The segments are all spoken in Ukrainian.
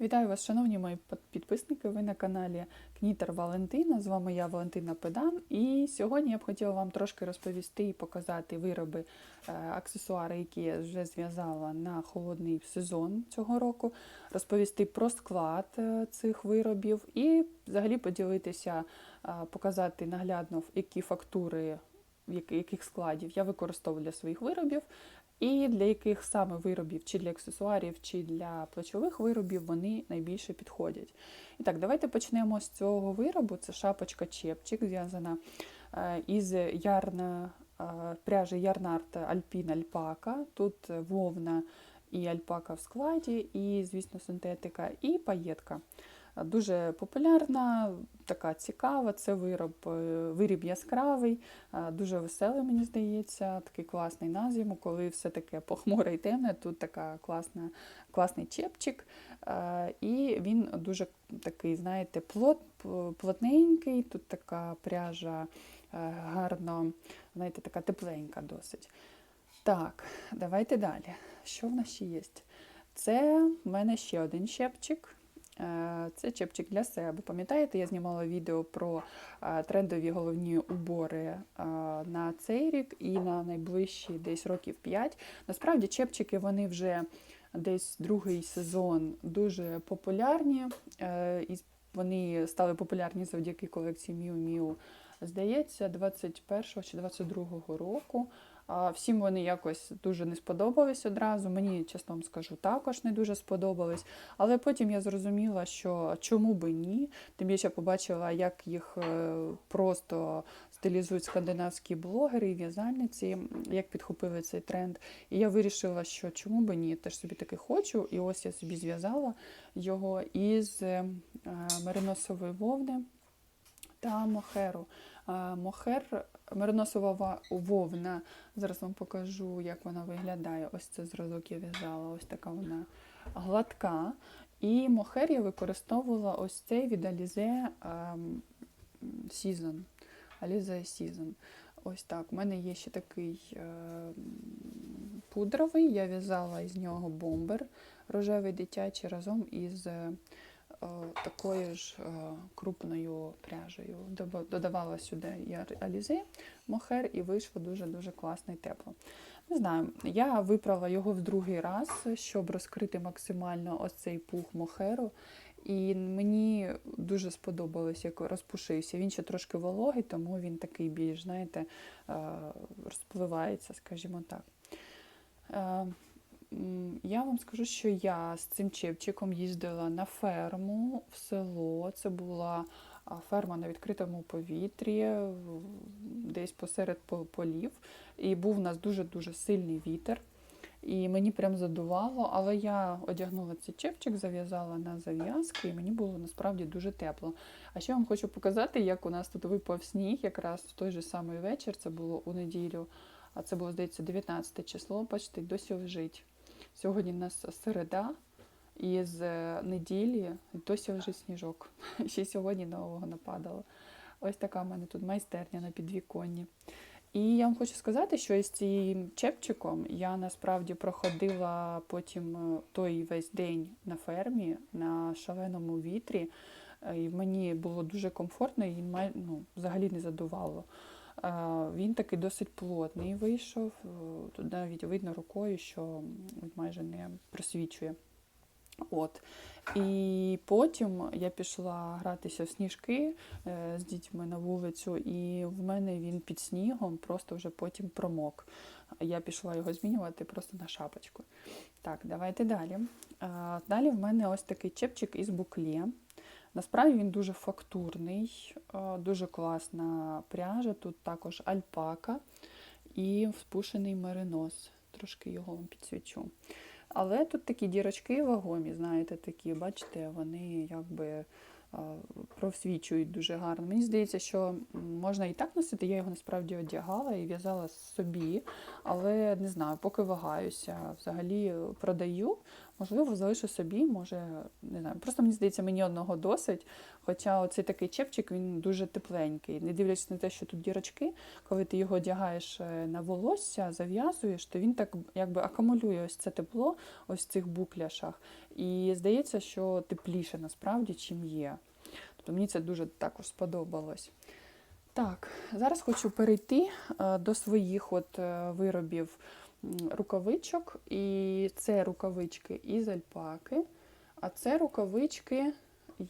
Вітаю вас, шановні мої підписники. Ви на каналі Кнітер Валентина. З вами я Валентина Педан. І сьогодні я б хотіла вам трошки розповісти і показати вироби, е, аксесуари, які я вже зв'язала на холодний сезон цього року, розповісти про склад е, цих виробів і взагалі поділитися, е, показати наглядно, які фактури, яких складів я використовую для своїх виробів. І для яких саме виробів, чи для аксесуарів, чи для плечових виробів вони найбільше підходять. І так, давайте почнемо з цього виробу. Це шапочка чепчик, зв'язана е, із ярна, е, пряжі Ярнарт Альпін Альпака. Тут вовна і альпака в складі, і, звісно, синтетика, і паєтка. Дуже популярна, така цікава. Це вироб, е, виріб яскравий, е, дуже веселий, мені здається, такий класний на зиму, коли все таке похмуре і темне. Тут така класна, класний чепчик. Е, І він дуже такий, знаєте, плот, плотненький. Тут така пряжа гарно, знаєте, така тепленька досить. Так, давайте далі. Що в нас ще є? Це в мене ще один щепчик. Е, Це чепчик для себе. Пам'ятаєте, я знімала відео про е, трендові головні убори е, на цей рік і на найближчі десь років 5. Насправді, чепчики вони вже десь другий сезон дуже популярні. І вони стали популярні завдяки колекції Miu Miu, здається, 21 чи 22 року. Всім вони якось дуже не сподобались одразу. Мені, чесно вам скажу, також не дуже сподобались. Але потім я зрозуміла, що чому би ні. Тим більше побачила, як їх е, просто стилізують скандинавські блогери і в'язальниці, як підхопили цей тренд. І я вирішила, що чому би ні, теж собі таки хочу. І ось я собі зв'язала його із е, мериносової вовни та мохеру. Мохер, мериносова вовна. Зараз вам покажу, як вона виглядає. Ось це зразок я в'язала, ось така вона гладка. І мохер я використовувала ось цей від Alize ем, Season. Alize Season. Ось так. У мене є ще такий е, пудровий, я в'язала із нього бомбер рожевий дитячий разом із такою ж е, крупною пряжею. Додавала сюди я алізи, мохер і вийшло дуже-дуже класно і тепло. Не знаю, я випрала його в другий раз, щоб розкрити максимально ось цей пух мохеру. І мені дуже сподобалось, як розпушився. Він ще трошки вологий, тому він такий більш, знаєте, е, розпливається, скажімо так. Я вам скажу, що я з цим чепчиком їздила на ферму в село. Це була ферма на відкритому повітрі, десь посеред полів. І був у нас дуже-дуже сильний вітер. І мені прям задувало, але я одягнула цей чепчик, зав'язала на зав'язки, і мені було насправді дуже тепло. А ще вам хочу показати, як у нас тут випав сніг, якраз в той же самий вечір, це було у неділю, а це було, здається, 19 число, бачите, досі лежить. Сьогодні у нас середа, і з е, неділі досі лежить сніжок. Ще сьогодні нового нападало. Ось така в мене тут майстерня на підвіконні. І я вам хочу сказати, що із цим чепчиком я насправді проходила потім е, той весь день на фермі на шаленому вітрі. Е, І мені було дуже комфортно, і ну, взагалі не задувало. Е, Він такий досить плотний вийшов. е, Тут навіть видно рукою, що майже не просвічує. От. І потім я пішла гратися в сніжки е, з дітьми на вулицю, і в мене він під снігом просто вже потім промок. Я пішла його змінювати просто на шапочку. Так, давайте далі. Далі в мене ось такий чепчик із букле. Насправді він дуже фактурний, е, дуже класна пряжа. Тут також альпака і вспушений меринос. Трошки його вам підсвічу. Але тут такі дірочки вагомі, знаєте, такі, бачите, вони якби просвічують дуже гарно. Мені здається, що можна і так носити, я його насправді одягала і в'язала собі, але не знаю, поки вагаюся. Взагалі продаю, Можливо, залишу собі, може, не знаю. Просто мені здається, мені одного досить. Хоча оцей такий чепчик він дуже тепленький. Не дивлячись на те, що тут дірочки, коли ти його одягаєш е, на волосся, зав'язуєш, то він так якби акумулює ось це тепло ось в цих букляшах. І здається, що тепліше насправді, чим є. Тобто мені це дуже також сподобалось. Так, зараз хочу перейти е, до своїх от е, виробів рукавичок. І це рукавички із альпаки, а це рукавички,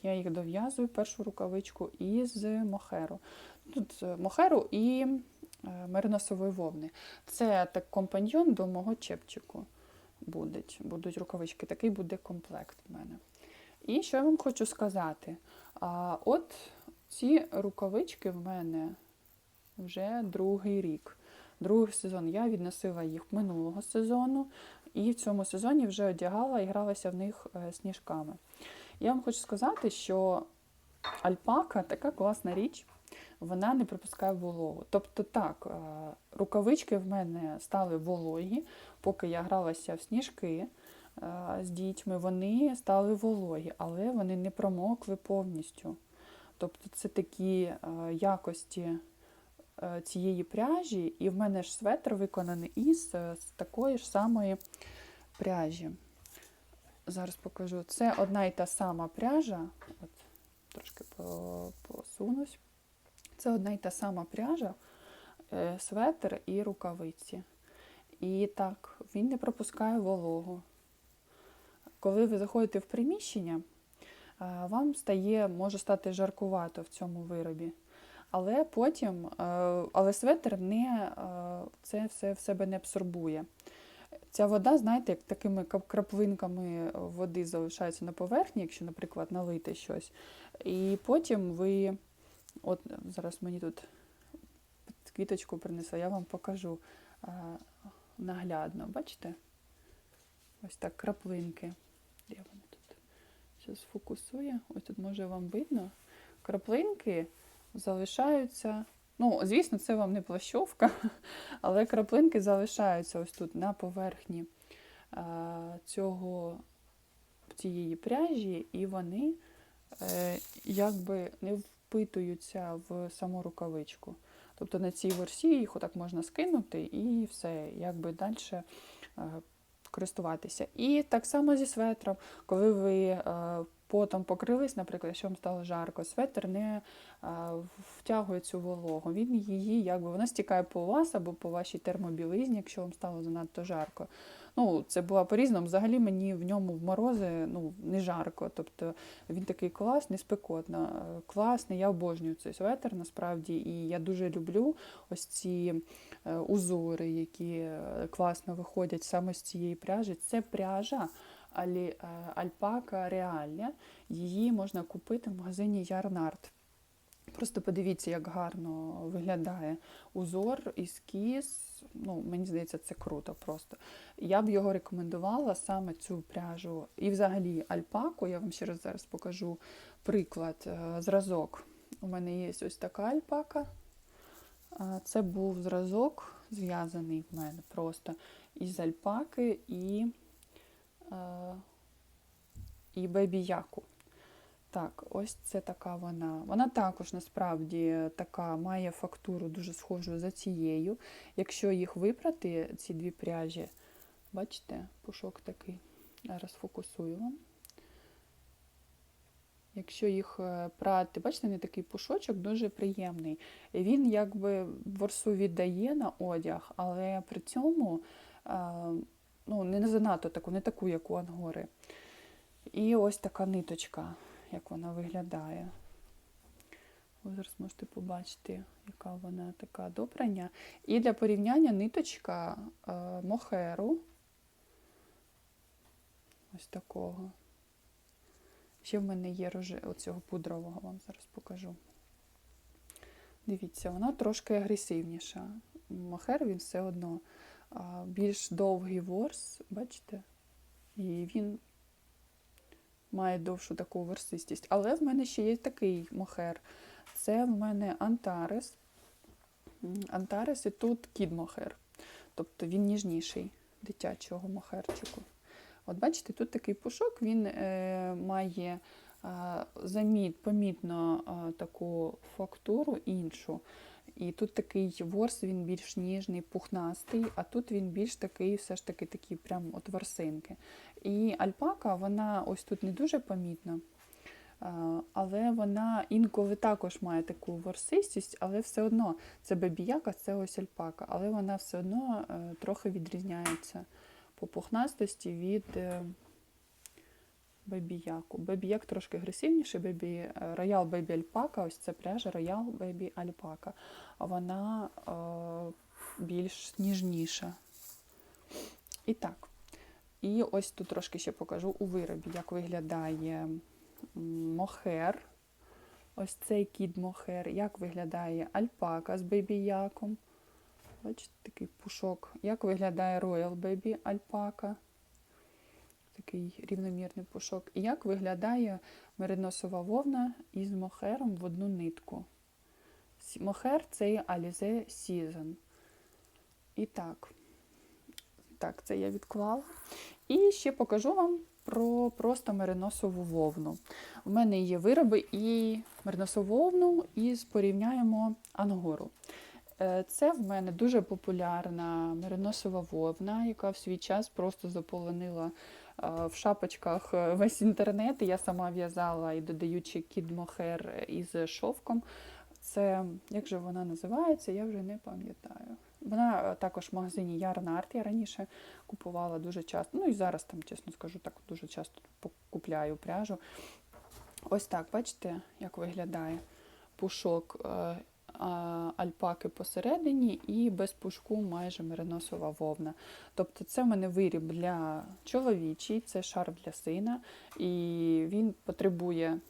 я їх дов'язую, першу рукавичку із мохеру. Тут е, мохеру і е, мериносової вовни. Це так компаньйон до мого чепчику. Будуть, будуть рукавички. Такий буде комплект в мене. І що я вам хочу сказати? А, от ці рукавички в мене вже другий рік. Другий сезон я відносила їх минулого сезону, і в цьому сезоні вже одягала і гралася в них е, сніжками. Я вам хочу сказати, що альпака така класна річ, вона не пропускає вологу. Тобто так, е, рукавички в мене стали вологі, поки я гралася в сніжки е, з дітьми, вони стали вологі, але вони не промокли повністю. Тобто це такі якості цієї пряжі, і в мене ж светр виконаний із е, з такої ж самої пряжі. Зараз покажу. Це одна і та сама пряжа. От, трошки посунусь. Це одна і та сама пряжа, е, светр і рукавиці. І так, він не пропускає вологу. Коли ви заходите в приміщення, е, вам стає, може стати жаркувато в цьому виробі. Але потім, е, але светр не, е, це все в себе не абсорбує. Ця вода, знаєте, як такими краплинками води залишається на поверхні, якщо, наприклад, налити щось. І потім ви, от зараз мені тут квіточку принесла, я вам покажу е, наглядно. Бачите? Ось так краплинки. Де вони тут? Зараз фокусує. Ось тут може вам видно. Краплинки залишаються. Ну, звісно, це вам не плащовка, але краплинки залишаються ось тут на поверхні е, цього, цієї пряжі, і вони е, якби не впитуються в саму рукавичку. Тобто на цій версії їх отак можна скинути і все, якби далі е, користуватися. І так само зі светром, коли ви потом покрились, наприклад, якщо вам стало жарко, светр не е, втягує цю вологу. Він її якби вона стікає по вас або по вашій термобілизні, якщо вам стало занадто жарко. Ну, це було по-різному. Взагалі мені в ньому в морози ну, не жарко. Тобто він такий класний, спекотно, е, класний. Я обожнюю цей светр насправді, і я дуже люблю ось ці е, узори, які класно виходять саме з цієї пряжі. Це пряжа алі, е, альпака реальня. Її можна купити в магазині Ярнард. Просто подивіться, як гарно виглядає узор, ескіз. Ну, мені здається, це круто просто. Я б його рекомендувала саме цю пряжу. І взагалі альпаку, я вам ще раз зараз покажу приклад, е, зразок. У мене є ось така альпака. Це був зразок, зв'язаний в мене просто із альпаки і, і бебі-яку. Так, ось це така вона. Вона також насправді така має фактуру дуже схожу за цією. Якщо їх випрати, ці дві пряжі, бачите, пушок такий. Зараз фокусую вам. Якщо їх е, прати, бачите, не такий пушочок дуже приємний. Він якби ворсу віддає на одяг, але при цьому е, ну, не занадто таку, не таку, як у ангори. І ось така ниточка, як вона виглядає. Ви зараз можете побачити, яка вона така добрання. І для порівняння ниточка е, мохеру. Ось такого. Ще в мене є роже... оцього пудрового, вам зараз покажу. Дивіться, вона трошки агресивніша. Мохер він все одно більш довгий ворс, бачите? І він має довшу таку ворсистість. Але в мене ще є такий мохер. Це в мене Антарес. Антарес і тут кід мохер. Тобто він ніжніший дитячого мохерчику. От бачите, тут такий пушок, він е, має е, заміт, помітно е, таку фактуру іншу. І тут такий ворс, він більш ніжний, пухнастий, а тут він більш такий, все ж таки, такі прям от ворсинки. І альпака, вона ось тут не дуже помітна, е, але вона інколи також має таку ворсистість, але все одно це бебіяка, це ось альпака, але вона все одно е, трохи відрізняється по пухнастості від е, бебіяку. Бебіяк трошки агресивніший, бебі, е, роял бебі альпака, ось це пряжа роял бебі альпака. Вона е, більш ніжніша. І так. І ось тут трошки ще покажу у виробі, як виглядає мохер. Ось цей кіт мохер, як виглядає альпака з бебіяком. Бачите, такий пушок. Як виглядає Royal Baby альпака. Такий рівномірний пушок. І як виглядає мериносова вовна із мохером в одну нитку. Мохер це Alize Season. І так. Так, це я відклала. І ще покажу вам про просто мериносову вовну. У мене є вироби і мериносову вовну, і порівняємо ангору. Е, Це в мене дуже популярна мериносова вовна, яка в свій час просто заполонила е, в шапочках е, весь інтернет. Я сама в'язала і додаючи кіт-мохер із шовком. Це, як же вона називається, я вже не пам'ятаю. Вона також в магазині Ярнарт. Я раніше купувала дуже часто. Ну і зараз там, чесно скажу, так дуже часто купляю пряжу. Ось так, бачите, як виглядає пушок альпаки посередині і без пушку майже мериносова вовна. Тобто це в мене виріб для чоловічий, це шарф для сина, і він потребує.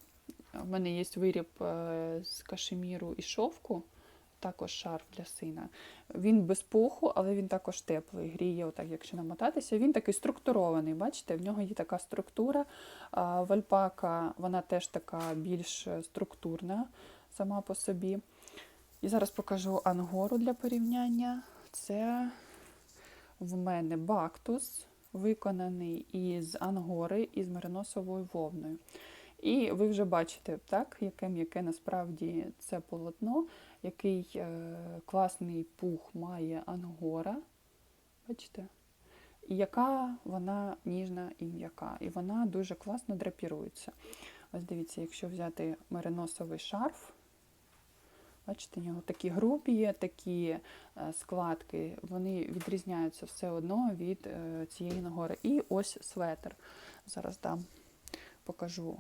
У мене є виріб е, з кашеміру і шовку, також шарф для сина. Він без пуху, але він також теплий, гріє, отак, якщо намотатися. Він такий структурований, бачите, в нього є така структура. В альпака вона теж така більш структурна сама по собі. І зараз покажу ангору для порівняння. Це в мене бактус, виконаний із ангори із мериносовою вовною. І ви вже бачите, так, яке м'яке насправді це полотно, який е, класний пух має ангора. Бачите? І яка вона ніжна і м'яка. І вона дуже класно драпірується. Ось дивіться, якщо взяти мериносовий шарф, бачите, у нього такі грубі, є, такі е, складки, вони відрізняються все одно від е, цієї нагори. І ось светр. Зараз дам, покажу